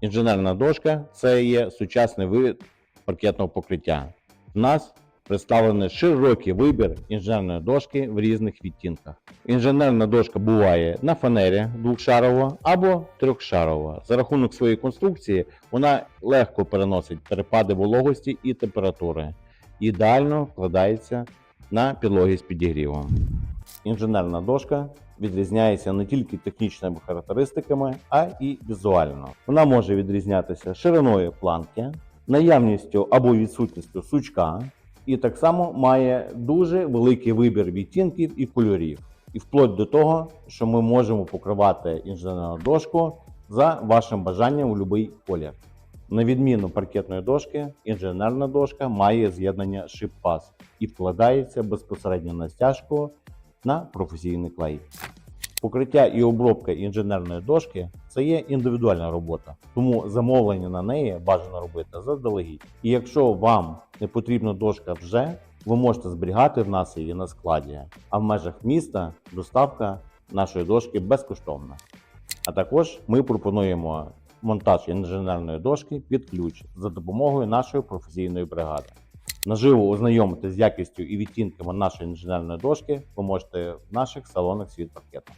Інженерна дошка це є сучасний вид паркетного покриття. У нас представлений широкий вибір інженерної дошки в різних відтінках. Інженерна дошка буває на фанері двохшарова або трьохшарова. За рахунок своєї конструкції вона легко переносить перепади вологості і температури. Ідеально вкладається на підлоги з підігрівом. Інженерна дошка відрізняється не тільки технічними характеристиками, а і візуально. Вона може відрізнятися шириною планки, наявністю або відсутністю сучка, і так само має дуже великий вибір відтінків і кольорів. І вплоть до того, що ми можемо покривати інженерну дошку за вашим бажанням у будь-який колір. На відміну паркетної дошки, інженерна дошка має з'єднання шип-пас і вкладається безпосередньо на стяжку на професійний клей. Покриття і обробка інженерної дошки це є індивідуальна робота, тому замовлення на неї бажано робити заздалегідь. І якщо вам не потрібна дошка вже, ви можете зберігати в нас її на складі, а в межах міста доставка нашої дошки безкоштовна. А також ми пропонуємо монтаж інженерної дошки під ключ за допомогою нашої професійної бригади. Наживо ознайомитись з якістю і відтінками нашої інженерної дошки ви можете в наших салонах світ паркету.